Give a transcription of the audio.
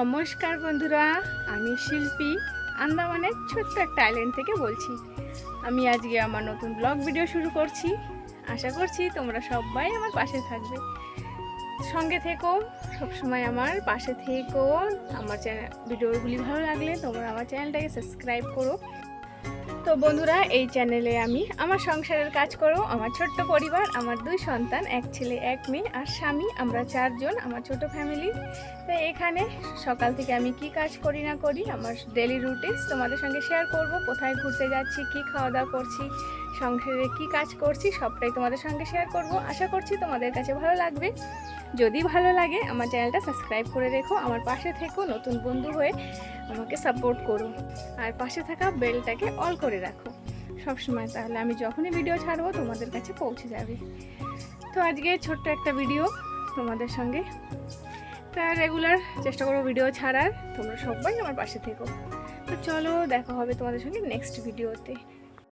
নমস্কার বন্ধুরা, আমি শিল্পী আন্দামানের ছোট্ট একটা আইল্যান্ড থেকে বলছি। আমি আজকে আমার নতুন ব্লগ ভিডিও শুরু করছি। আশা করছি তোমরা সবাই আমার পাশে থাকবে। সঙ্গে থেকো, সবসময় আমার পাশে থেকো। আমার চ্যানেল ভিডিওগুলি ভালো লাগলে তোমরা আমার চ্যানেলটাকে সাবস্ক্রাইব করো। তো বন্ধুরা, এই চ্যানেলে আমি আমার সংসারের কাজ করো আমার ছোট্ট পরিবার, আমার দুই সন্তান, এক ছেলে, এক মেয়ে আর স্বামী। আমরা চারজন, আমার ছোট ফ্যামিলি তো এখানে সকাল থেকে আমি কি কাজ করি না করি, আমার ডেলি রুটিনস তোমাদের সঙ্গে শেয়ার করব, কোথায় ঘুরতে যাচ্ছি, কি খাওয়া দাওয়া করছি, সংসারে কি কাজ করছি, সবটাই তোমাদের সঙ্গে শেয়ার করব। আশা করছি তোমাদের কাছে ভালো লাগবে। যদি ভালো লাগে, আমার চ্যানেলটা সাবস্ক্রাইব করে রেখো। আমার পাশে থেকো, নতুন বন্ধু হয়ে আমাকে সাপোর্ট করো। আর পাশে থাকা বেলটাকে অল করে রাখো। সবসময় তাহলে আমি যখনই ভিডিও ছাড়বো, তোমাদের কাছে পৌঁছে যাবে। তো আজকে ছোট্ট একটা ভিডিও তোমাদের সঙ্গে। তা রেগুলার চেষ্টা করব ভিডিও ছাড়ার। তোমরা সবাই আমার পাশে থেকো। তো চলো, দেখা হবে তোমাদের সঙ্গে নেক্সট ভিডিওতে